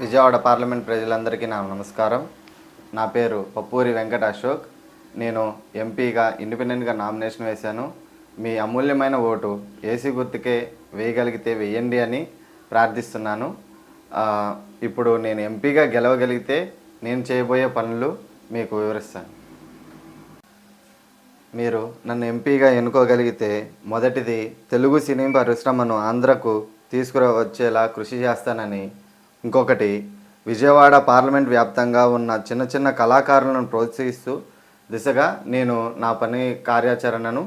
Vijayawada parliament ప్రజలందరికీ నా నమస్కారం. నా పేరు పప్పూరి వెంకట అశోక్. నేను ఎంపీగా ఇండిపెండెంట్గా నామినేషన్ వేశాను. మీ అమూల్యమైన ఓటు ఏసీ గుర్తుకే వేయగలిగితే వేయండి అని ప్రార్థిస్తున్నాను. ఇప్పుడు నేను ఎంపీగా గెలవగలిగితే నేను చేయబోయే పనులు మీకు వివరిస్తాను. మీరు నన్ను ఎంపీగా ఎన్నుకోగలిగితే మొదటిది తెలుగు సినీ పరిశ్రమను ఆంధ్రకు తీసుకురావచ్చేలా కృషి చేస్తానని ఇంకొకటి విజయవాడ పార్లమెంట్ వ్యాప్తంగా ఉన్న చిన్న చిన్న కళాకారులను ప్రోత్సహిస్తూ దిశగా నేను నా పని కార్యాచరణను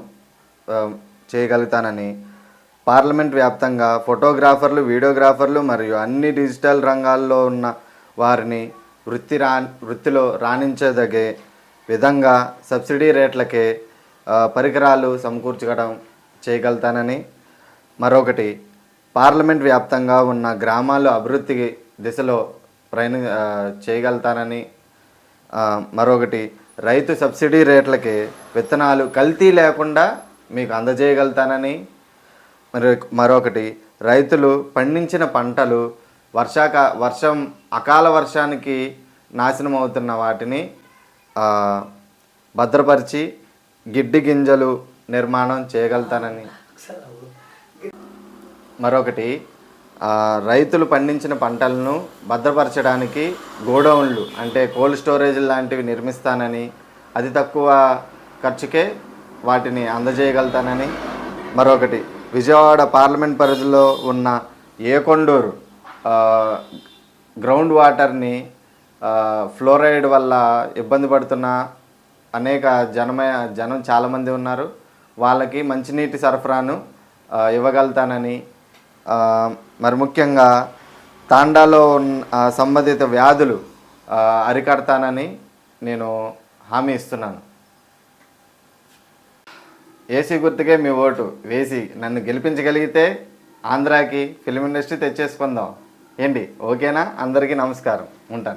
చేయగలుగుతానని పార్లమెంట్ వ్యాప్తంగా ఫోటోగ్రాఫర్లు వీడియోగ్రాఫర్లు మరియు అన్ని డిజిటల్ రంగాల్లో ఉన్న వారిని వృత్తి రా వృత్తిలో రాణించదగే విధంగా సబ్సిడీ రేట్లకే పరికరాలు సమకూర్చడం చేయగలుగుతానని మరొకటి పార్లమెంట్ వ్యాప్తంగా ఉన్న గ్రామాలు అభివృద్ధి దిశలో ప్రయాణ చేయగలుగుతానని మరొకటి రైతు సబ్సిడీ రేట్లకి విత్తనాలు కల్తీ లేకుండా మీకు అందజేయగలుగుతానని మరి మరొకటి రైతులు పండించిన పంటలు వర్షాక వర్షం అకాల వర్షానికి నాశనం అవుతున్న వాటిని భద్రపరిచి గిడ్డి గింజలు నిర్మాణం చేయగలుగుతానని. మరొకటి రైతులు పండించిన పంటలను భద్రపరచడానికి గోడౌన్లు అంటే కోల్డ్ స్టోరేజ్ లాంటివి నిర్మిస్తానని అతి తక్కువ ఖర్చుకే వాటిని అందజేయగలుగుతానని. మరొకటి విజయవాడ పార్లమెంట్ పరిధిలో ఉన్న ఏకొండూరు గ్రౌండ్ వాటర్ని ఫ్లోరైడ్ వల్ల ఇబ్బంది పడుతున్న అనేక జనమే జనం చాలామంది ఉన్నారు. వాళ్ళకి మంచినీటి సరఫరాను ఇవ్వగలుగుతానని మరి ముఖ్యంగా తాండాలో ఉన్న సంబంధిత వ్యాధులు అరికడతానని నేను హామీ ఇస్తున్నాను. ఏసీ గుర్తుకే మీ ఓటు. వేసి నన్ను గెలిపించగలిగితే ఆంధ్రాకి ఫిల్మ్ ఇండస్ట్రీ తెచ్చేసుకుందాం. ఏంటి? ఓకేనా? అందరికీ నమస్కారం. ఉంటాను.